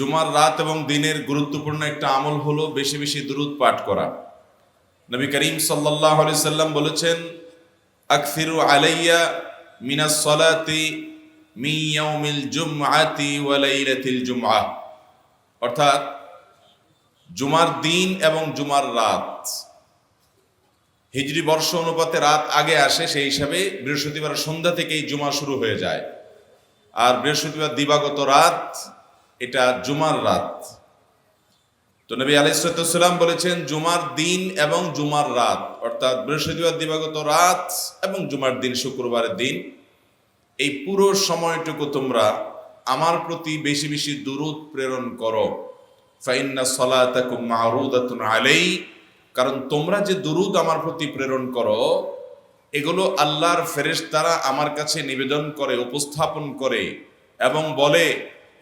জুমার রাত এবং দিনের গুরুত্বপূর্ণ একটা আমল হলো বেশি বেশি দুরুদ পাঠ করা। নবী করিম সাল্লাহ আলি সাল্লাম বলেছেন, আকফিরু আলাইয়া মিনাস সলাতি মি ইয়াউমিল জুমআতি ওয়া লাইলাতিল জুমআহ। অর্থাৎ, জুমার দিন এবং জুমার রাত। হিজরি বর্ষ অনুপাতে রাত আগে আসে, সেই হিসাবে বৃহস্পতিবার সন্ধ্যা থেকেই জুমা শুরু হয়ে যায়। আর বৃহস্পতিবার দিবাগত রাত এটা জুমার রাত। তো নবী আলাইসালাম বলেছেন, জুমার দিন এবং জুমার রাত, অর্থাৎ বৃহস্পতিবার, দিবাগত রাত এবং জুমার দিন, শুক্রবারের দিন, এই পুরো সময়টুকু তোমরা আমার প্রতি বেশি বেশি দুরুদ প্রেরণ করো। ফাইন্না সলাতাকুম মারুদাতুন আলাই কারণ তোমরা যে দুরুদ আমার প্রতি প্রেরণ করো, এগুলো আল্লাহর ফেরেশতারা আমার কাছে নিবেদন করে, উপস্থাপন করে এবং বলে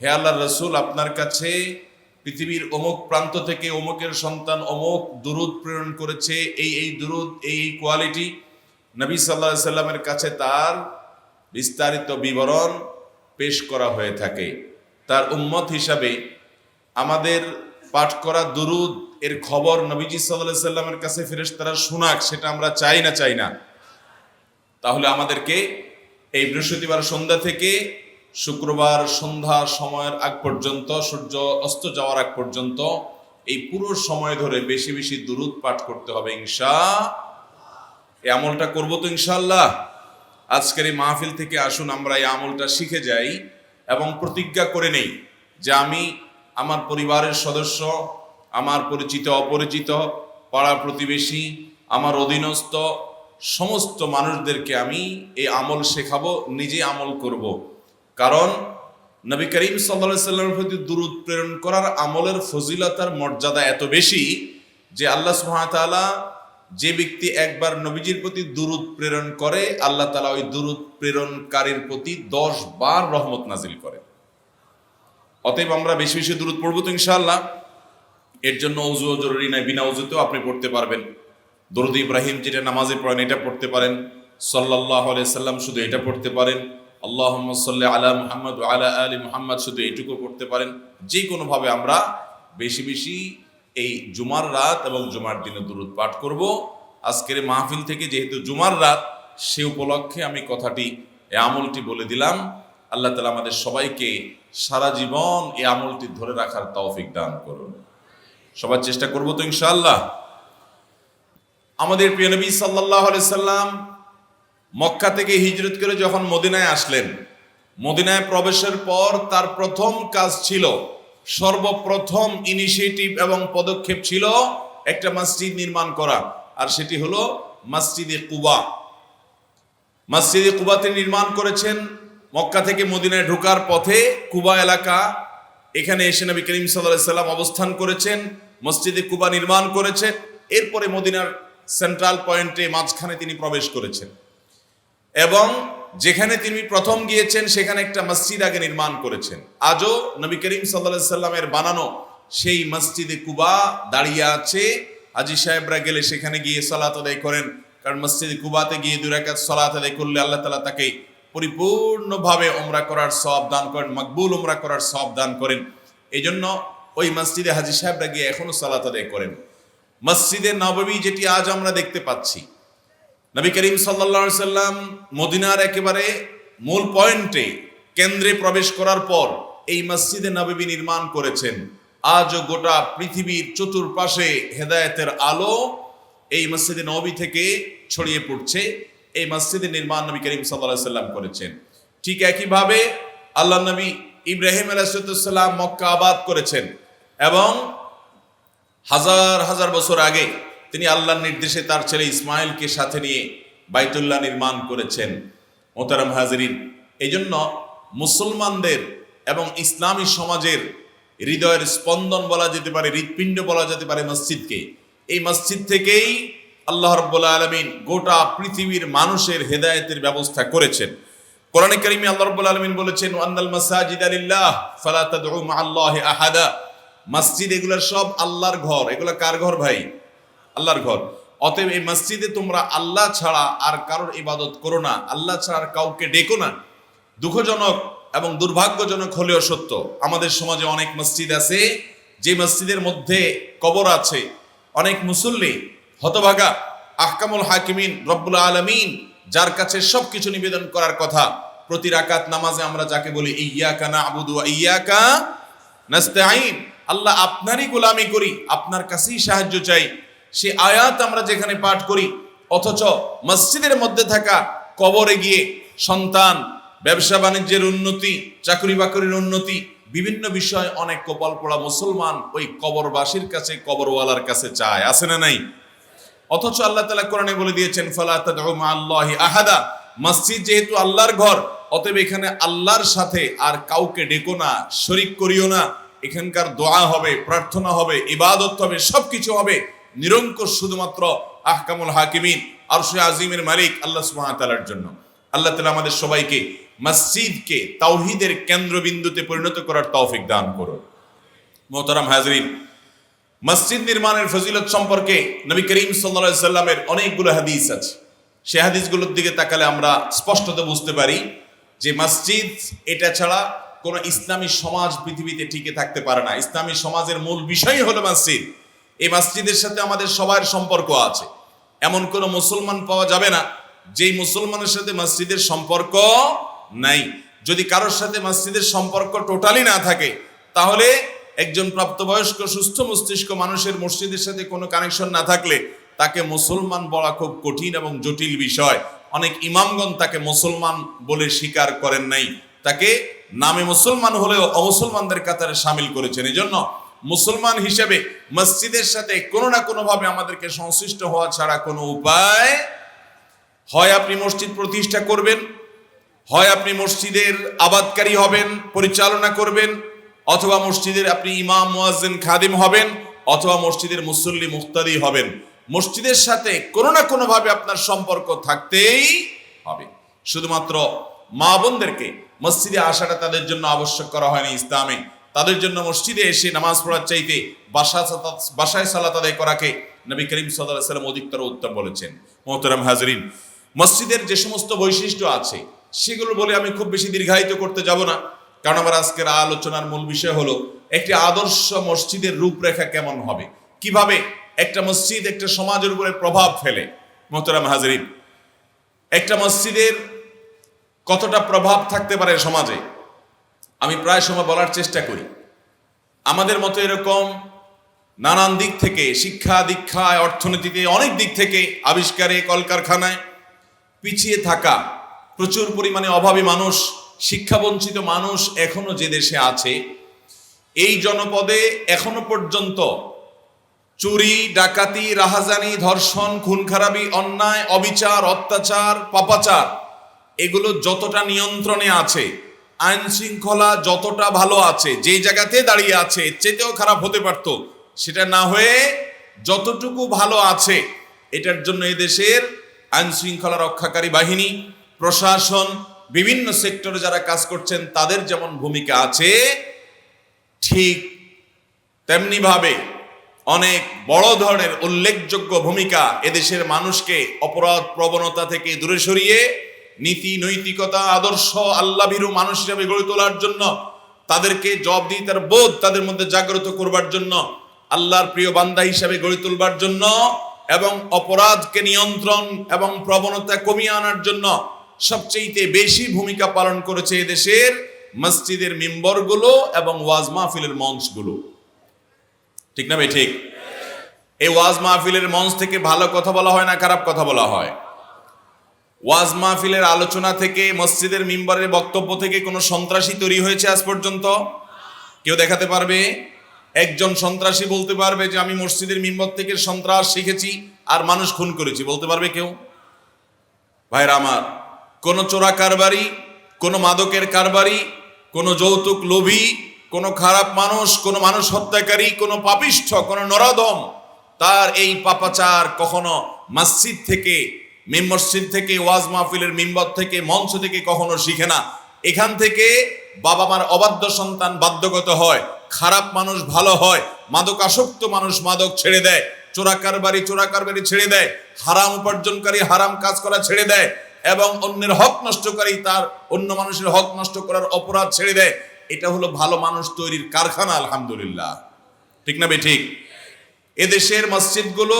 হে আল্লাহর রসুল, আপনার কাছে পৃথিবীর অমুক প্রান্ত থেকে অমুকের সন্তান অমুক দুরুদ প্রেরণ করেছে, এই এই দুরুদ, এই এই কোয়ালিটি নবী সাল্লাহ সাল্লামের কাছে তার বিস্তারিত বিবরণ পেশ করা হয়ে থাকে। তার উম্মত হিসাবে আমাদের পাঠ করা দুরুদ এর খবর নবীজি সাল্লাহ সাল্লামের কাছে ফেরেশতারা শোনাক, সেটা আমরা চাই না চাই না। তাহলে আমাদেরকে এই বৃহস্পতিবার সন্ধ্যা থেকে শুক্রবার সন্ধ্যা সময়ের আগ পর্যন্ত, সূর্য অস্ত যাওয়ার আগ পর্যন্ত এই পুরো সময় ধরে বেশি বেশি দুরুদ পাঠ করতে হবে ইনশা এই আমলটা করব তো ইনশাল্লাহ আজকের এই মাহফিল থেকে আসুন, আমরা এই আমলটা শিখে যাই এবং প্রতিজ্ঞা করে নেই যে আমি আমার পরিবারের সদস্য, আমার পরিচিত অপরিচিত, পাড়া প্রতিবেশী, আমার অধীনস্থ, সমস্ত মানুষদেরকে আমি এই আমল শেখাবো, নিজে আমল করব। কারণ নবী করিম সাল্লা সাল্লামের প্রতি দুরুদ প্রেরণ করার আমলের ফজিলতার মর্যাদা এত বেশি যে আল্লাহ সুহামতাল্লাহ যে ব্যক্তি একবার নবীজির প্রতি দুরুদ প্রেরণ করে, আল্লাহ তালা ওই দুরুদ প্রেরণকারীর প্রতি দশ বার রহমত নাজিল করে। অতএব আমরা বেশি বেশি দূরত পড়ব তো ইনশাআল্লাহ। এর জন্য অজুও জরুরি নয়, বিনা অজুতেও আপনি পড়তে পারবেন। দরুদ ইব্রাহিম যেটা নামাজে পড়েন, এটা পড়তে পারেন। সাল্লাহ আলিয়া সাল্লাম শুধু এটা পড়তে পারেন। আল্লাহ সাল্লাহ আলা মুহাম্মদ আলা আলী মুহাম্মদ শুধু এটুকু পড়তে পারেন। যে কোনোভাবে আমরা বেশি বেশি এই জুমার রাত এবং জুমার দিনে দূরত পাঠ করব। আজকের মাহফিল থেকে যেহেতু জুমার রাত, সে উপলক্ষে আমি কথাটি এই আমলটি বলে দিলাম। আল্লাহ তালা আমাদের সবাইকে সারা জীবন এই আমলটি ধরে রাখার তৌফিক দান করুন। সবার চেষ্টা করব তো ইনশাআল্লাহ। আমাদের প্রিয় নবী সাল্লাহ সাল্লাম মক্কা থেকে হিজরত করে যখন মদিনায় আসলেন, মদিনায় প্রবেশের পর তার প্রথম কাজ ছিল, সর্বপ্রথম ইনিশিয়েটিভ এবং পদক্ষেপ ছিল একটা মসজিদ নির্মাণ করা, আর সেটি হলো মসজিদে কুবা। মসজিদে কুবাতে নির্মাণ করেছেন মক্কা থেকে মদিনায় ঢোকার পথে কুবা এলাকা, এখানে এসে নবী করিম সাল্লাম অবস্থান করেছেন, মসজিদে কুবা নির্মাণ করেছেন, এরপরে মদিনার সেন্ট্রাল পয়েন্টে মাঝখানে তিনি প্রবেশ করেছেন। এবং যেখানে তিনি প্রথম গিয়েছেন, সেখানে একটা মসজিদ আগে নির্মাণ করেছেন। আজও নবী করিম সাল্লা সাল্লামের বানানো সেই মসজিদে কুবা দাঁড়িয়ে আছে। হাজি সাহেবরা গেলে সেখানে গিয়ে সলাত আদায় করেন, কারণ মসজিদে কুবাতে গিয়ে দুরাকাত সলাত আদায় করলে আল্লাহ তালা তাকে পরিপূর্ণভাবে ওমরা করার সব দান করেন, মকবুল ওমরা করার সব দান করেন। এই জন্য ওই মসজিদে হাজি সাহেবরা গিয়ে এখনও সালাত আদায় করেন। মসজিদে নববী যেটি আজ আমরা দেখতে পাচ্ছি নবী করিম সাল্লা সাল্লাম মদিনার একেবারে মূল পয়েন্টে কেন্দ্রে প্রবেশ করার পর এই মসজিদে নববী নির্মাণ করেছেন। আজও গোটা পৃথিবীর চতুর্পাশে হেদায়েতের আলো এই মসজিদে নবী থেকে ছড়িয়ে পড়ছে। এই মসজিদে নির্মাণ নবী করিম সাল্লাহ সাল্লাম করেছেন। ঠিক একইভাবে আল্লাহ নবী ইব্রাহিম আলাইসাল্লাম মক্কা আবাদ করেছেন এবং হাজার হাজার বছর আগে তিনি আল্লাহর নির্দেশে তার ছেলে ইসমাইলকে সাথে নিয়ে বাইতুল্লাহ নির্মাণ করেছেন মোতারাম হাজরিন। এই জন্য মুসলমানদের এবং ইসলামী সমাজের হৃদয়ের স্পন্দন বলা যেতে পারে, হৃৎপিণ্ড বলা যেতে পারে মসজিদকে। এই মসজিদ থেকেই আল্লাহ রব্বুল্লা আলমিন গোটা পৃথিবীর মানুষের হেদায়তের ব্যবস্থা করেছেন। কোরআনে কারিমে আল্লাহ রব্বুল আলমিন বলেছেন আন্নাল মাসাজিদ আলিল্লাহ ফালা তাদউ মা আল্লাহি আহাদা। মসজিদ এগুলো সব আল্লাহর ঘর। এগুলো কার ঘর ভাই? আল্লাহর ঘর। অতএব এই মসজিদে তোমরা আল্লাহ ছাড়া আর কারোর ইবাদত করো না। আল্লাহ ছাড়া আর কাউকে ডেকো না। দুঃখজনক এবং দুর্ভাগ্যজনক হলেও সত্য, আমাদের সমাজে অনেক মসজিদ আছে, যে মসজিদের মধ্যে কবর আছে। অনেক মুসল্লি, হতভাগা, আহকামুল হাকিমিন, রব্বুল আলমিন, যার কাছে সবকিছু নিবেদন করার কথা। প্রতি রাকাত নামাজে আমরা যাকে বলি ইয়াকা না আবুদু ইয়াকা নাস্তাইন আল্লাহ আপনারই গোলামি করি, আপনার কাছেই সাহায্য চাই। সে আয়াত আমরা যেখানে পাঠ করি, অথচ মসজিদের মধ্যে থাকা কবরে গিয়ে সন্তান, ব্যবসা বাণিজ্যের উন্নতি চাকরি বাকরির উন্নতি, বিভিন্ন বিষয় অনেক কপাল পড়া মুসলমান ওই কবরবাসীর কাছে, কবরওয়ালার কাছে চায়। আছে না নাই? অথচ আল্লাহ তালা কোরআনে বলে দিয়েছেন মা আহাদা। মসজিদ যেহেতু আল্লাহর ঘর, অতএব এখানে আল্লাহর সাথে আর কাউকে ডেকো না, শরিক করিও না। এখানকার দোয়া হবে, প্রার্থনা হবে, ইবাদত হবে, সবকিছু হবে। নিরঙ্কুশ শুধুমাত্র আহকামুল হাকিমিন, আরশে আজিমের মালিক আল্লাহ তাআলার জন্য। আল্লাহ তাআলা আমাদের সবাইকে মসজিদকে তাওহিদের কেন্দ্রবিন্দুতে পরিণত করার তৌফিক দান করুন। মোহতারাম হাজরিন, মসজিদ নির্মাণের ফজিলত সম্পর্কে নবী করিম সাল্লা সাল্লামের অনেকগুলো হাদিস আছে। সে হাদিসগুলোর দিকে তাকালে আমরা স্পষ্টত বুঝতে পারি যে মসজিদ এটা ছাড়া কোনো ইসলামী সমাজ পৃথিবীতে টিকে থাকতে পারে না। ইসলামী সমাজের মূল বিষয়ই হলো মসজিদ। এই মসজিদের সাথে আমাদের সবার সম্পর্ক আছে। এমন কোনো মুসলমান পাওয়া যাবে না, যেই মুসলমানের সাথে মসজিদের সম্পর্ক নাই। যদি কারোর সাথে মসজিদের সম্পর্ক টোটালি না থাকে, তাহলে একজন প্রাপ্তবয়স্ক, সুস্থ মস্তিষ্ক মানুষের মসজিদের সাথে কোনো কানেকশন না থাকলে তাকে মুসলমান বলা খুব কঠিন এবং জটিল বিষয়। অনেক ইমামগণ তাকে মুসলমান বলে স্বীকার করেন নাই। তাকে নামে মুসলমান হলেও অমুসলমানদের কাতারে সামিল করেছেন। এই জন্য মুসলমান হিসেবে মসজিদের সাথে কোনো না কোনোভাবে আমাদেরকে সংশ্লিষ্ট হওয়া ছাড়া কোনো উপায় হয় আপনি মসজিদ প্রতিষ্ঠা করবেন, হয় আপনি মসজিদের আবাদকারী হবেন, পরিচালনা করবেন, অথবা মসজিদের আপনি ইমাম, মুয়াজ্জিন, খাদিম হবেন, অথবা মসজিদের মুসল্লি, মুক্তাদি হবেন। মসজিদের সাথে কোনো না কোনো ভাবে আপনার সম্পর্ক থাকতেই হবে। শুধুমাত্র মা বোনদেরকে মসজিদে আসাটা তাদের জন্য আবশ্যক করা হয়নি ইসলামে। তাদের জন্য মসজিদে এসে নামাজ পড়ার চাইতে বাসা বাসায় সালাত আদায় করাকে নবী করিম সাল্লাহ সাল্লাম অধিকতর উত্তম বলেছেন। মোহতারাম হাজরিন, মসজিদের যে সমস্ত বৈশিষ্ট্য আছে, সেগুলো বলে আমি খুব বেশি দীর্ঘায়িত করতে যাব না। কারণ আমার আজকের আলোচনার মূল বিষয় হলো, একটি আদর্শ মসজিদের রূপরেখা কেমন হবে? কীভাবে একটা মসজিদ একটা সমাজের উপরে প্রভাব ফেলে? মোহতারাম হাজরিন, একটা মসজিদের কতটা প্রভাব থাকতে পারে সমাজে? আমি প্রায় সময় বলার চেষ্টা করি। আমাদের মতো এরকম নানান দিক থেকে শিক্ষা, দীক্ষায়, অর্থনীতিতে অনেক দিক থেকে আবিষ্কারে কলকারখানায় পিছিয়ে থাকা প্রচুর পরিমাণে অভাবী মানুষ, শিক্ষাবঞ্চিত মানুষ এখনও যে দেশে আছে, এই জনপদে এখনও পর্যন্ত চুরি, ডাকাতি, রাহাজানি, ধর্ষণ খুন খারাপি অন্যায়, অবিচার, অত্যাচার, পাপাচার, এগুলো যতটা নিয়ন্ত্রণে আছে আইন শৃঙ্খলা যতটা ভালো আছে যে জায়গাতে দাঁড়িয়ে আছে চেতেও খারাপ হতে পারত। সেটা না হয়ে যতটুকু ভালো আছে, এটার জন্য এদেশের আইন শৃঙ্খলা রক্ষাকারী বাহিনী, প্রশাসন, বিভিন্ন সেক্টরে যারা কাজ করছেন, তাদের যেমন ভূমিকা আছে, ঠিক তেমনিভাবে অনেক বড় ধরনের উল্লেখযোগ্য ভূমিকা এদেশের মানুষকে অপরাধ প্রবণতা থেকে দূরে সরিয়ে নীতি, নৈতিকতা, আদর্শ আল্লাহ ভীরু মানুষ হিসাবে গড়ে তোলার জন্য, তাদেরকে জব দিয়ে তার বোধ তাদের মধ্যে জাগ্রত করবার জন্য, আল্লাহর প্রিয় বান্দা হিসাবে গড়ে তুলবার জন্য এবং অপরাধকে নিয়ন্ত্রণ এবং প্রবণতা কমিয়ে আনার জন্য সবচেয়ে বেশি ভূমিকা পালন করেছে দেশের মসজিদের মিম্বরগুলো এবং ওয়াজ মাহফিলের মঞ্চগুলো। ঠিক না ভাই? ঠিক। এই ওয়াজ মাহফিলের মঞ্চ থেকে ভালো কথা বলা হয় না খারাপ কথা বলা হয়? ওয়াজ মাহফিলের আলোচনা থেকে, মসজিদের মিম্বরের বক্তব্য থেকে কোনো সন্ত্রাসী তৈরি হয়েছে আজ পর্যন্ত? কেউ দেখাতে পারবে? একজন সন্ত্রাসী বলতে পারবে যে, আমি মসজিদের মিম্বর থেকে সন্ত্রাস শিখেছি আর মানুষ খুন করেছি। বলতে পারবে কেউ? ভাইরা আমার, কোনো চোরা কারবারি, কোনো মাদকের কারবারি, কোনো যৌতুক লোভী, কোনো খারাপ মানুষ, কোনো মানুষ হত্যাকারী, কোনো পাপিষ্ঠ, কোনো নরাধম তার এই পাপাচার কখনো মসজিদ থেকে মিম মসজিদ থেকে, ওয়াজ মাহফিলের মিম্বর থেকে, মঞ্চ থেকে কখনো শিখে না। এখান থেকে বাবা মার অবাধ্য সন্তান বাধ্যগত হয়, খারাপ মানুষ ভালো হয় মাদক আসক্ত মানুষ মাদক ছেড়ে দেয় চোরা কারবারি চোরা কারবারি ছেড়ে দেয়, হারাম উপার্জনকারী হারাম কাজ করা ছেড়ে দেয় এবং অন্যের হক নষ্টকারী তার অন্য মানুষের হক নষ্ট করার অপরাধ ছেড়ে দেয়। এটা হলো ভালো মানুষ তৈরির কারখানা, আলহামদুলিল্লাহ। ঠিক না বে ঠিক? এদেশের মসজিদগুলো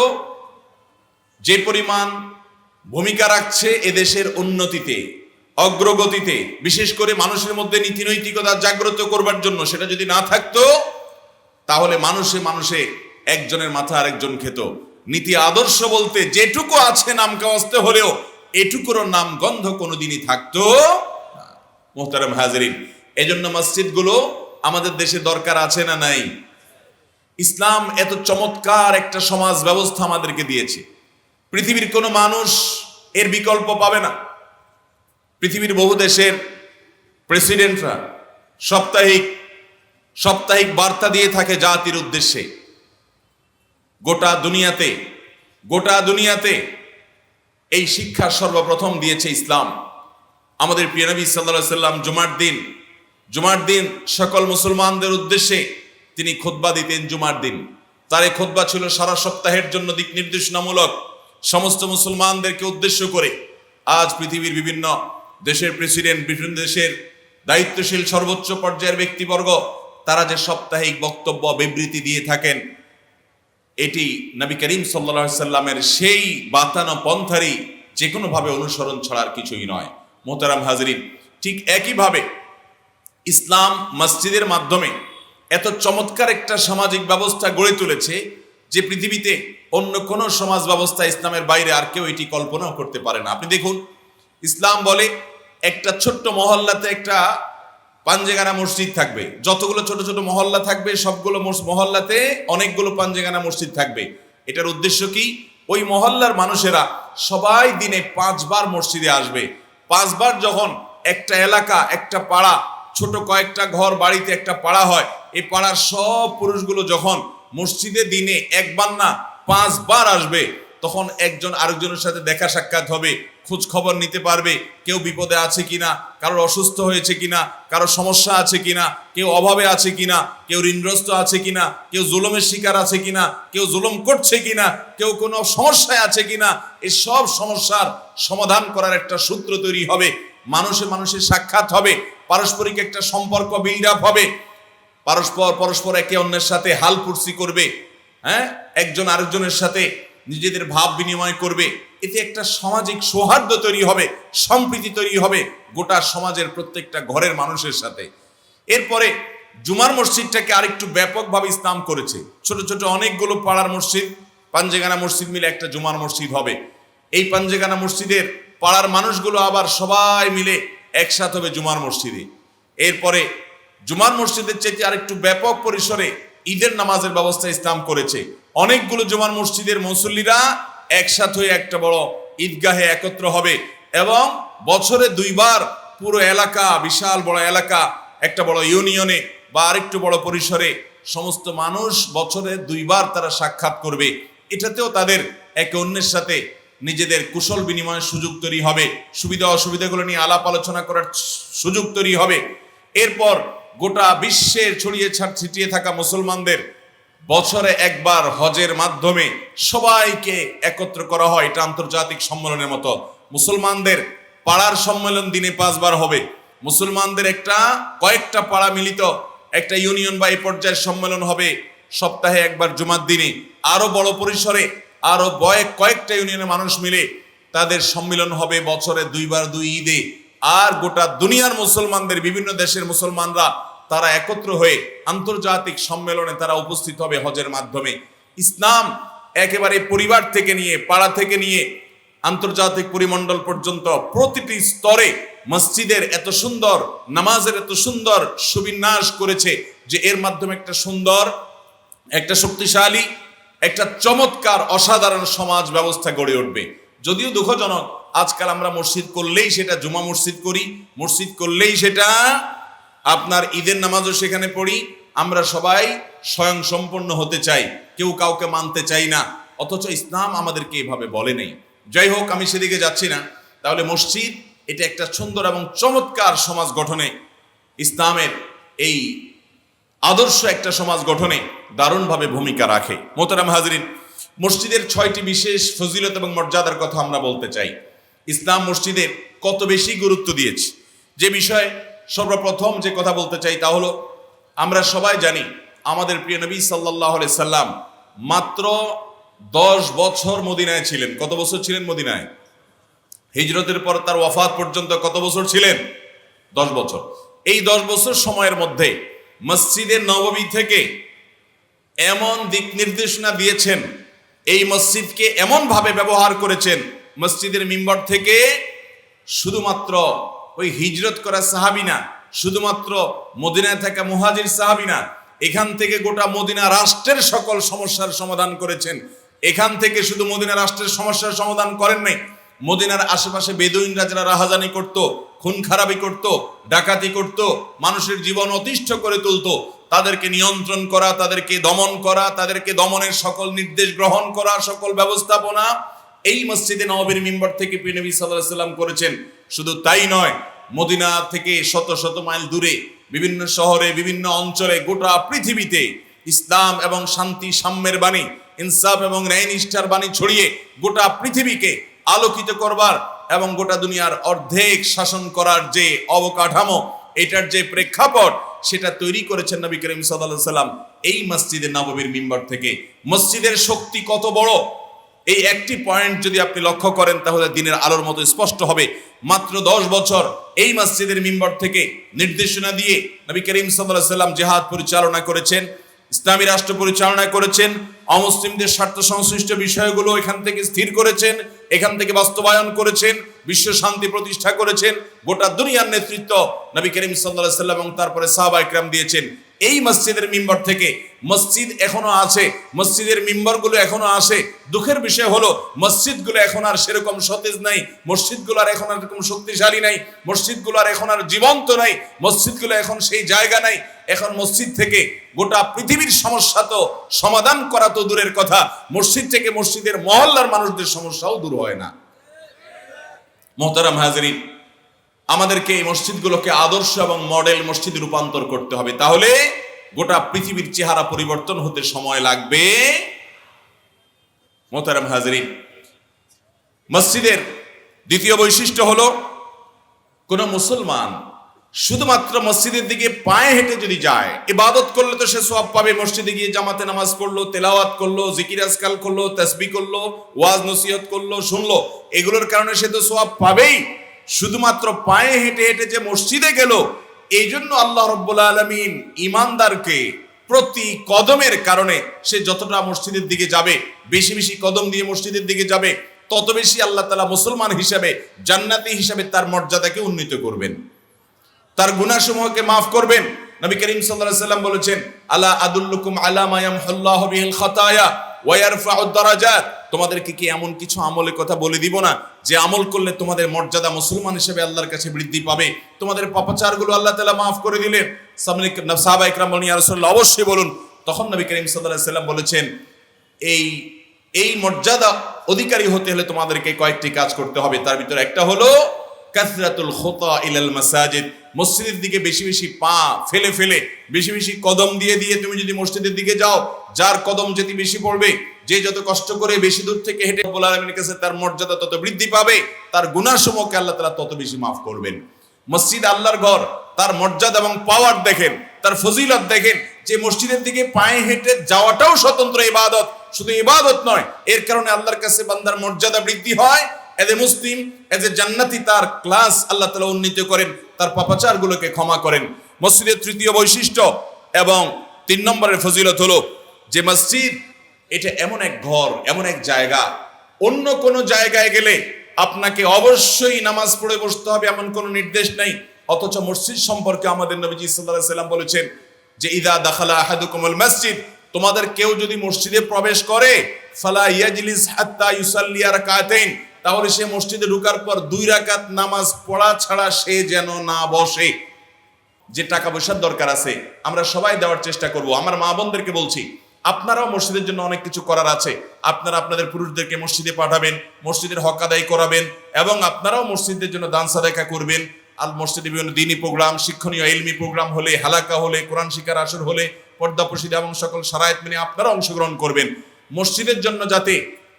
যে পরিমাণ ভূমিকা রাখছে এদেশের উন্নতিতে, অগ্রগতিতে, বিশেষ করে মানুষের মধ্যে নীতিনৈতিকতা জাগ্রত করবার জন্য। সেটা যদি না থাকতো, তাহলে মানুষে মানুষে একজনের মাথা আরেকজন খেত। নীতি আদর্শ বলতে যেটুকু আছে নাম কাওয়াজতে হলেও, এটুকুরও নাম গন্ধ কোনোদিনই থাকতো। মোহতারাম হাজরিন, এজন্য মসজিদগুলো আমাদের দেশে দরকার আছে না নাই? ইসলাম এত চমৎকার একটা সমাজ ব্যবস্থা আমাদেরকে দিয়েছে। পৃথিবীর কোনো মানুষ এর বিকল্প পাবে না। পৃথিবীর বহু দেশের প্রেসিডেন্টরা সাপ্তাহিক সাপ্তাহিক বার্তা দিয়ে থাকে জাতির উদ্দেশ্যে। গোটা দুনিয়াতে গোটা দুনিয়াতে এই শিক্ষা সর্বপ্রথম দিয়েছে ইসলাম। আমাদের প্রিয় নবী সাল্লাহ সাল্লাম জুমার দিন জুমার দিন সকল মুসলমানদের উদ্দেশ্যে তিনি খোদবা দিতেন জুমার দিন। তার এই খোদবা ছিল সারা সপ্তাহের জন্য দিক নির্দেশনামূলক। সমস্ত মুসলমানদেরকে উদ্দেশ্য করে আজ পৃথিবীর বিভিন্ন দেশের প্রেসিডেন্ট, বিভিন্ন দেশের দায়িত্বশীল সর্বোচ্চ পর্যায়ের ব্যক্তিবর্গ, তারা যে সাপ্তাহিক বক্তব্য, বিবৃতি দিয়ে থাকেন, এটি নবী করিম সাল্লা সাল্লামের সেই বাতানো পন্থারই যে কোনোভাবে অনুসরণ ছাড়ার কিছুই নয়। মোহতারাম হাজরিন, ঠিক একইভাবে ইসলাম মসজিদের মাধ্যমে এত চমৎকার একটা সামাজিক ব্যবস্থা গড়ে তুলেছে যে পৃথিবীতে অন্য কোনো সমাজ ব্যবস্থা ইসলামের বাইরে আর কেউ এটি কল্পনাও করতে পারে না। আপনি দেখুন, ইসলাম বলে একটা ছোট্ট মহল্লাতে একটা পাঞ্জেগানা মসজিদ থাকবে। যতগুলো ছোট ছোট মহল্লা থাকবে, সবগুলো মহল্লাতে অনেকগুলো পাঞ্জেগানা মসজিদ থাকবে। এটার উদ্দেশ্য কি? ওই মহল্লার মানুষেরা সবাই দিনে পাঁচবার মসজিদে আসবে। পাঁচবার যখন একটা এলাকা, একটা পাড়া, ছোট কয়েকটা ঘর, বাড়িতে একটা পাড়া হয় এই পাড়ার সব পুরুষগুলো যখন মসজিদে দিনে একবার না পাঁচবার আসবে, তখন একজন আরেকজনের সাথে দেখা সাক্ষাৎ হবে, খোঁজ খবর নিতে পারবে, কেউ বিপদে আছে কিনা, কারোর অসুস্থ হয়েছে কিনা, কারোর সমস্যা আছে কিনা, কেউ অভাবে আছে কিনা, কেউ ঋণগ্রস্ত আছে কিনা, কেউ জুলমের শিকার আছে কিনা, কেউ জুলম করছে কিনা, কেউ কোনো সমস্যায় আছে কিনা এই সব সমস্যার সমাধান করার একটা সূত্র তৈরি হবে, মানুষে মানুষের সাক্ষাৎ হবে, পারস্পরিক একটা সম্পর্ক বিল্ড আপ হবে পরস্পর পরস্পর একে অন্যের সাথে হাল ফুর্সি করবে হ্যাঁ? একজন আরেকজনের সাথে নিজেদের ভাব বিনিময় করবে। এতে একটা সামাজিক সৌহার্দ্য তৈরি হবে, সম্প্রীতি তৈরি হবে গোটা সমাজের প্রত্যেকটা ঘরের মানুষের সাথে। এরপরে জুমার মসজিদটাকে আরেকটু ব্যাপকভাবে ইসলাম করেছে। ছোট ছোট অনেকগুলো পাড়ার মসজিদ, পাঞ্জেগানা মসজিদ মিলে একটা জুমার মসজিদ হবে। এই পাঞ্জেগানা মসজিদের পাড়ার মানুষগুলো আবার সবাই মিলে একসাথ হবে জুমার মসজিদে। এরপরে জুমার মসজিদের চাইতে আরেকটু ব্যাপক পরিসরে ঈদের নামাজের ব্যবস্থা ইসলাম করেছে। অনেকগুলো জুমার মসজিদের মুসল্লিরা একসাথ হয়ে একটা বড় ঈদগাহে একত্র হবে এবং বছরে দুইবার পুরো এলাকা, বিশাল বড় এলাকা, একটা বড় ইউনিয়নে বা আরেকটু বড় পরিসরে সমস্ত মানুষ বছরে দুইবার তারা সাক্ষাৎ করবে। এটাতেও তাদের একে অন্যের সাথে নিজেদের কুশল বিনিময়ের সুযোগ তৈরি হবে। সুবিধা অসুবিধাগুলো নিয়ে আলাপ আলোচনা করার সুযোগ তৈরি হবে। এরপর গোটা বিশ্বের ছড়িয়ে ছাড় ছিটিয়ে থাকা মুসলমানদের বছরে একবার হজের মাধ্যমে সবাইকে একত্র করা হয়। এটা আন্তর্জাতিক সম্মেলনের মতো। মুসলমানদের পাড়ার সম্মেলন দিনে পাঁচবার হবে। মুসলমানদের একটা, কয়েকটা পাড়া মিলিত একটা ইউনিয়ন বা এই পর্যায়ের সম্মেলন হবে। সপ্তাহে একবার জুমার দিনে। আরও বড় পরিসরে আরও বয়েক কয়েকটা ইউনিয়নের মানুষ মিলে তাদের সম্মেলন হবে বছরে দুইবার দুই ঈদে। আর গোটা দুনিয়ার মুসলমানদের, বিভিন্ন দেশের মুসলমানরা তারা একত্র হয়ে আন্তর্জাতিক সম্মেলনে তারা উপস্থিত হবে হজের মাধ্যমে। ইসলাম একেবারে পরিবার থেকে নিয়ে, পাড়া থেকে নিয়ে, আন্তর্জাতিক পরিমণ্ডল পর্যন্ত প্রতিটি স্তরে মসজিদের এত সুন্দর, নামাজের এত সুন্দর সুবিন্যাস করেছে যে এর মাধ্যমে একটা সুন্দর, একটা শক্তিশালী, একটা চমৎকার, অসাধারণ সমাজ ব্যবস্থা গড়ে উঠবে। যদিও দুঃখজনক আজকাল আমরা মসজিদ করলেই সেটা জুমা মসজিদ করি, মসজিদ করলেই সেটা আপনার ঈদের নামাজও সেখানে পড়ি, আমরা সবাই স্বয়ং সম্পন্ন হতে চাই, কেউ কাউকে মানতে চাই না, অথচ ইসলাম আমাদেরকে এভাবে বলে নেই। যাই হোক, আমি সেদিকে যাচ্ছি না। তাহলে মসজিদ, এটা একটা সুন্দর এবং চমৎকার সমাজ গঠনে, ইসলামের এই আদর্শ একটা সমাজ গঠনে দারুণভাবে ভূমিকা রাখে। মোতারাম হাজরিন, মসজিদের ছয়টি বিশেষ ফজিলত এবং মর্যাদার কথা আমরা বলতে চাই। ইসলাম মসজিদের কত বেশি গুরুত্ব দিয়েছে। যে বিষয়ে সর্বপ্রথম যে কথা বলতে চাই তা হলো, আমরা সবাই জানি আমাদের প্রিয় নবী সাল্লাহ সাল্লাম মাত্র দশ বছর মদিনায় ছিলেন। কত বছর ছিলেন মদিনায়? হিজরতের পর তার ওয়াফাত পর্যন্ত কত বছর ছিলেন? দশ বছর। এই দশ বছর সময়ের মধ্যে মসজিদের নবমী থেকে এমন দিক নির্দেশনা দিয়েছেন, এই মসজিদকে এমনভাবে ব্যবহার করেছেন মসজিদের মিম্বর থেকে শুধুমাত্র ওই হিজরত করা সাহাবি না, শুধুমাত্র মদিনায় থাকা মুহাজির সাহাবি না, এখান থেকে গোটা মদিনা রাষ্ট্রের সকল সমস্যার সমাধান করেছেন। এখান থেকে শুধু মদিনা রাষ্ট্রের সমস্যার সমাধান করেন নাই, মদিনার আশেপাশে বেদুইনরা যারা রাহাজানি করত, খুন খারাপি করত, ডাকাতি করত, মানুষের জীবন অতিষ্ঠ করে তুলত, তাদেরকে নিয়ন্ত্রণ করা, তাদেরকে দমন করা, তাদেরকে দমনের সকল নির্দেশ গ্রহণ করা, সকল ব্যবস্থাপনা এই মসজিদে নববীর মিম্বর থেকে প্রিয় নবী সাল্লাল্লাহু আলাইহি সাল্লাম করেছেন। শুধু তাই নয়, মদিনা থেকে শত শত মাইল দূরে বিভিন্ন শহরে, বিভিন্ন অঞ্চলে, গোটা পৃথিবীতে ইসলাম এবং শান্তি সাম্যের বাণী, ইনসাফ এবং ন্যায় নিষ্ঠার বাণী ছড়িয়ে গোটা পৃথিবীকে আলোকিত করবার এবং গোটা দুনিয়ার অর্ধেক শাসন করার যে অবকাঠামো, এটার যে প্রেক্ষাপট, সেটা তৈরি করেছেন নবী করিম সাল্লাল্লাহু সাল্লাম এই মসজিদের নববীর মিম্বর থেকে। মসজিদের শক্তি কত বড়? এই একটি পয়েন্ট যদি আপনি লক্ষ্য করেন, তাহলে দিনের আলোর মতো স্পষ্ট হবে। মাত্র দশ বছর এই মসজিদের মিম্বর থেকে নির্দেশনা দিয়ে নবী করিম সাল্লাল্লাহু সাল্লাম জেহাদ পরিচালনা করেছেন, ইসলামী রাষ্ট্র পরিচালনা করেছেন, অমুসলিমদের স্বার্থ সংশ্লিষ্ট বিষয়গুলো এখান থেকে স্থির করেছেন, এখান থেকে বাস্তবায়ন করেছেন, বিশ্ব শান্তি প্রতিষ্ঠা করেছেন, গোটা দুনিয়ার নেতৃত্ব নবী করিম সাল্লাল্লাহু সাল্লাম এবং তারপরে সাহাবা ইকরাম দিয়েছেন। এই মসজিদের মিম্বর থেকে মসজিদ এখনও আছে, মসজিদের মিম্বরগুলো এখনও আসে দুঃখের বিষয় হলো, মসজিদগুলো এখন আর সেরকম সতেজ নাই, মসজিদগুলো আর এখন আর এরকম শক্তিশালী নাই, মসজিদগুলো আর এখন আর জীবন্ত নাই, মসজিদগুলো এখন সেই জায়গা নাই। এখন মসজিদ থেকে গোটা পৃথিবীর সমস্যা তো সমাধান করা তো দূরের কথা, মসজিদ থেকে মসজিদের মহল্লার মানুষদের সমস্যাও দূর হয় না। মোহতারাম হাজরিন আমাদেরকে এই মসজিদগুলোকে আদর্শ এবং মডেল মসজিদে রূপান্তর করতে হবে। তাহলে গোটা পৃথিবীর চেহারা পরিবর্তন হতে সময় লাগবে। মোহতারাম হাজরিন, মসজিদের দ্বিতীয় বৈশিষ্ট্য হলো, কোন মুসলমান শুধুমাত্র মসজিদের দিকে পায়ে হেঁটে যদি যায়, ইবাদত করলে তো সে সব পাবে। মসজিদে গিয়ে জামাতে নামাজ পড়ল, তেলাওয়াত করল, জিকির আজকাল করল তসবি করল, ওয়াজ নসিহত করল, শুনলো। এগুলোর কারণে সে তো সব পাবেই। শুধুমাত্র পায়ে হেঁটে হেঁটে যে মসজিদে গেল এই জন্য আল্লাহ রব্বুল আলমিন ইমানদারকে প্রতি কদমের কারণে সে যতটা মসজিদের দিকে যাবে, বেশি বেশি কদম দিয়ে মসজিদের দিকে যাবে, তত বেশি আল্লাহ তালা মুসলমান হিসাবে, জান্নাতি হিসাবে তার মর্যাদাকে উন্নীত করবেন। তার গুনাসমূহকে মাফ করবেন। নবী করিম সাল্লাল্লাহু সাল্লাম বলেছেন, আলা আদুল্লুকুম আলা মায়াম হল্লাহ খাতায়া? ওয়ারফাউদ দারাজাত। তোমাদেরকে কি এমন কিছু আমলের কথা বলে দিব না? যে আমল করলে তোমাদের মর্যাদা মুসলমান হিসেবে আল্লাহর কাছে বৃদ্ধি পাবে। তোমাদের পাপাচারগুলো আল্লাহ তাআলা মাফ করে দিলেন সাহাবা ইকরাম ইয়া অবশ্যই বলুন। তখন নবী করিম আলাইহি সাল্লাম বলেছেন, এই এই মর্যাদা অধিকারী হতে হলে তোমাদেরকে কয়েকটি কাজ করতে হবে। তার ভিতরে একটা হলো কাসরাতুল খোতা ইলাল মাসাজিদ। মসজিদের দিকে বেশি বেশি পা ফেলে ফেলে, বেশি বেশি কদম দিয়ে দিয়ে তুমি যদি মসজিদের দিকে যাও, যার কদম যেতে বেশি পড়বে, যে যত কষ্ট করে বেশি দূর থেকে হেঁটে বলার কাছে তার মর্যাদা তত বৃদ্ধি পাবে, তার গুণাসমূহকে আল্লাহ তালা তত বেশি মাফ করবেন। মসজিদ আল্লাহর ঘর, তার মর্যাদা এবং পাওয়ার দেখেন, তার ফজিলত দেখেন, যে মসজিদের দিকে পায়ে হেঁটে যাওয়াটাও স্বতন্ত্র ইবাদত, শুধু ইবাদত নয়, এর কারণে আল্লাহর কাছে বান্দার মর্যাদা বৃদ্ধি হয় এদে মুসলিম এদে জান্নাতি তার ক্লাস আল্লাহ তালা উন্নীত করেন, তার পাপাচার গুলোকে ক্ষমা করেন। মসজিদের তৃতীয় বৈশিষ্ট্য এবং তিন নম্বরের ফজিলত হলো যে মসজিদ, এটা এমন এক ঘর, এমন এক জায়গা। অন্য কোনো জায়গায় গেলে আপনাকে অবশ্যই নামাজ পড়ে বসতে হবে এমন কোনো নির্দেশ নেই। অথচ মসজিদ সম্পর্কে আমাদের নবীজি সাল্লাহ সাল্লাম বলেছেন যে, ইদা দাখালা আহাদুকুমুল মসজিদ তোমাদের কেউ যদি মসজিদে প্রবেশ করে, ফালা ইয়াজলিস হাত্তা ইউসাল্লিয়া রাকাতাইন তাহলে সে মসজিদে ঢুকার পর দুই রাকাত নামাজ পড়া ছাড়া সে যেন না বসে। যে টাকা পয়সার দরকার আছে, আমরা সবাই দেওয়ার চেষ্টা করব। আমার মা বোনদেরকে বলছি, আপনারাও মসজিদের জন্য অনেক কিছু করার আছে। আপনারা আপনাদের পুরুষদেরকে মসজিদে পাঠাবেন, মসজিদের হক আদায় করাবেন এবং আপনারাও মসজিদের জন্য দান সাদাকা করবেন। আল মসজিদে বিভিন্ন দিনী প্রোগ্রাম, শিক্ষণীয় এলমি প্রোগ্রাম হলে, হালাকা হলে, কোরআন শিকার আসর হলে, পর্দা, প্রসিদ্ধ এবং সকল সারায়ত মেনে আপনারা অংশগ্রহণ করবেন। মসজিদের জন্য যাতে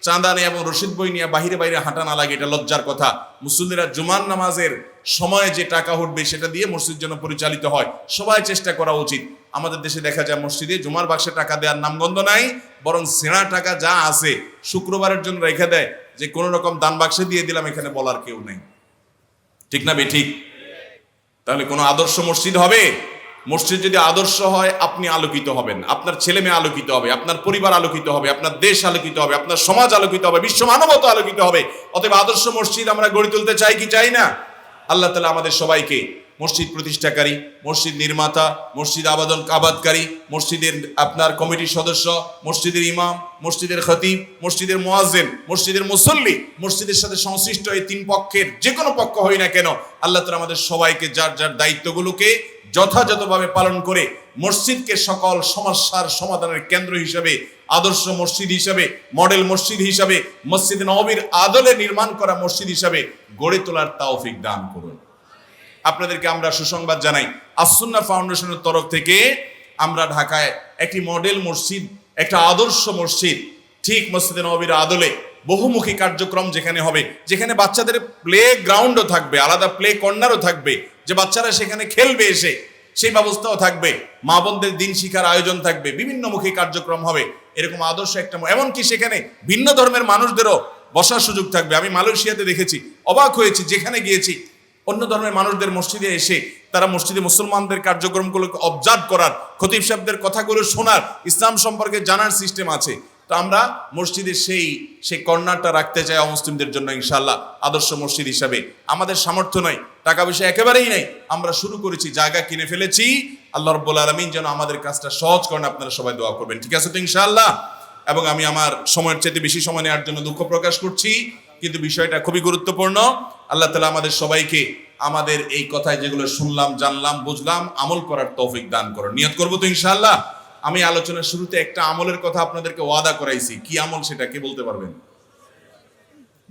চাঁদা নিয়ে এবং রশিদ বই নিয়ে বাহিরে বাইরে হাঁটা না লাগে, এটা লজ্জার কথা। মুসল্লিরা জুমার নামাজের সময়ে যে টাকা উঠবে সেটা দিয়ে মসজিদ যেন পরিচালিত হয়, সবাই চেষ্টা করা উচিত। আমাদের দেশে দেখা যায় মসজিদে জুমার বাক্সে টাকা দেওয়ার নামগন্ধ নাই, বরং সেনা টাকা যা আছে শুক্রবারের জন্য রেখে দেয়, যে কোনো রকম দান বাক্সে দিয়ে দিলাম, এখানে বলার কেউ নেই। ঠিক না বে, ঠিক? তাহলে কোনো আদর্শ মসজিদ হবে? মসজিদ যদি আদর্শ হয়, আপনি আলোকিত হবেন। আপনার ছেলে মেয়ে আলোকিত হবে, আপনার পরিবার আলোকিত হবে, আপনার দেশ আলোকিত হবে, আপনার সমাজ আলোকিত হবে, বিশ্ব মানবতা আলোকিত হবে। অতএব আদর্শ মসজিদ আমরা গড়ে তুলতে চাই কি চাই না? আল্লাহ তালা আমাদের সবাইকে মসজিদ প্রতিষ্ঠাকারী, মসজিদ নির্মাতা, মসজিদ আবাদন, আবাদকারী, মসজিদের আপনার কমিটির সদস্য, মসজিদের ইমাম, মসজিদের খতিব, মসজিদের মোয়াজেন মসজিদের মুসল্লি, মসজিদের সাথে সংশ্লিষ্ট এই তিন পক্ষের যে কোনো পক্ষ হই না কেন, আল্লাহ তালা আমাদের সবাইকে যার যার দায়িত্বগুলোকে যথাযথভাবে পালন করে মসজিদকে সকল সমস্যার সমাধানের কেন্দ্র হিসাবে, আদর্শ মসজিদ হিসাবে, মডেল মসজিদ হিসাবে, মসজিদ নবীর আদলে নির্মাণ করা মসজিদ হিসাবে গড়ে তোলার তাওফিক দান করুন। আপনাদেরকে আমরা সুসংবাদ জানাই। আসুন্না ফাউন্ডেশনের তরফ থেকে আমরা ঢাকায় একটি মডেল মসজিদ, একটা আদর্শ মসজিদ, ঠিক মসজিদে নবীর আদলে বহুমুখী কার্যক্রম যেখানে হবে, যেখানে বাচ্চাদের প্লে গ্রাউন্ডও থাকবে, আলাদা প্লে কর্নারও থাকবে যে বাচ্চারা সেখানে খেলবে এসে, সেই ব্যবস্থাও থাকবে। মা বোনদের দিন শিখার আয়োজন থাকবে বিভিন্নমুখী কার্যক্রম হবে, এরকম আদর্শ একটা এমনকি সেখানে ভিন্ন ধর্মের মানুষদেরও বসার সুযোগ থাকবে। আমি মালয়েশিয়াতে দেখেছি, অবাক হয়েছি, যেখানে গিয়েছি, অন্য ধর্মের মানুষদের মসজিদে এসে, তারা মসজিদে মুসলমানদের কার্যক্রমগুলোকে অবজার্ভ করার, খতিব সাহেবদের কথাগুলো শোনার, ইসলাম সম্পর্কে জানার সিস্টেম আছে। তো আমরা মসজিদে সেই সেই কর্নারটা রাখতে চাই অমুসলিমদের জন্য ইনশাল্লাহ আদর্শ মসজিদ হিসাবে। আমাদের সামর্থ্য নয় টাকা পয়সা একেবারেই নেই। আমরা শুরু করেছি, জায়গা কিনে ফেলেছি। আল্লাহ রব্বুল আলমিন যেন আমাদের কাজটা সহজ করেন, আপনারা সবাই দোয়া করবেন। ঠিক আছে তো ইনশাআল্লাহ? এবং আমি আমার সময়ের চাইতে বেশি সময় নেওয়ার জন্য দুঃখ প্রকাশ করছি, কিন্তু বিষয়টা খুবই গুরুত্বপূর্ণ। আল্লাহ তালা আমাদের সবাইকে আমাদের এই কথায় যেগুলো শুনলাম, জানলাম, বুঝলাম, আমল করার তৌফিক দান করো নিয়ত করব তো ইনশাআল্লাহ? আমি আলোচনার শুরুতে একটা আমলের কথা আপনাদেরকে ওয়াদা করাইছি। কি আমল সেটা? কে বলতে পারবেন?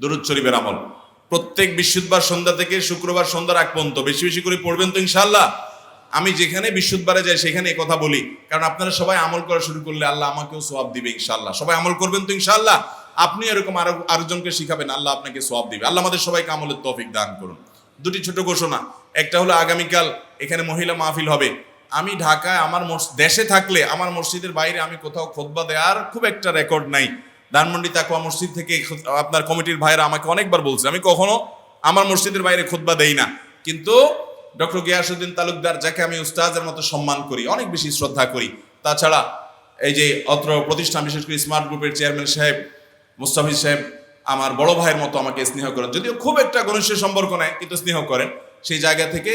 দরুদ শরীফের আমল। প্রত্যেক বৃহস্পতিবার সন্ধ্যা থেকে শুক্রবার সন্ধ্যা আগ পর্যন্ত। বেশি বেশি করে পড়বেন তো ইনশাআল্লাহ। আমি যেখানে বৃহস্পতিবারে যাই সেখানে এই কথা বলি। কারণ আপনারা সবাই আমল করা শুরু করলে আল্লাহ আমাকেও সোয়াব দিবে ইনশাআল্লাহ। সবাই আমল করবেন তো ইনশাআল্লাহ। আপনি এরকম আরও, আরেকজনকে শিখাবেন, আল্লাহ আপনাকে সোয়াব দিবে। আল্লাহ আমাদের সবাইকে আমলের তৌফিক দান করুন। দুটি ছোট ঘোষণা। একটা হলো আগামীকাল এখানে মহিলা মাহফিল হবে। আমি ঢাকায়, আমার দেশে থাকলে, আমার মসজিদের বাইরে আমি কোথাও খোদবা দেওয়ার খুব একটা রেকর্ড নাই। ধানমন্ডি তাকুয়া মসজিদ থেকে আপনার কমিটির ভাইরা আমাকে অনেকবার বলছে, আমি কখনো আমার মসজিদের বাইরে খোদবা দেই না। কিন্তু ডক্টর গিয়াসুদ্দিন তালুকদার যাকে আমি উস্তাজের মতো সম্মান করি, অনেক বেশি শ্রদ্ধা করি। তাছাড়া এই যে অত্র প্রতিষ্ঠান, বিশেষ করে স্মার্ট গ্রুপের চেয়ারম্যান সাহেব, মুস্তাফিজ সাহেব, আমার বড় ভাইয়ের মতো আমাকে স্নেহ করেন। যদিও খুব একটা ঘনিষ্ঠ সম্পর্ক নেয় কিন্তু স্নেহ করেন। সেই জায়গা থেকে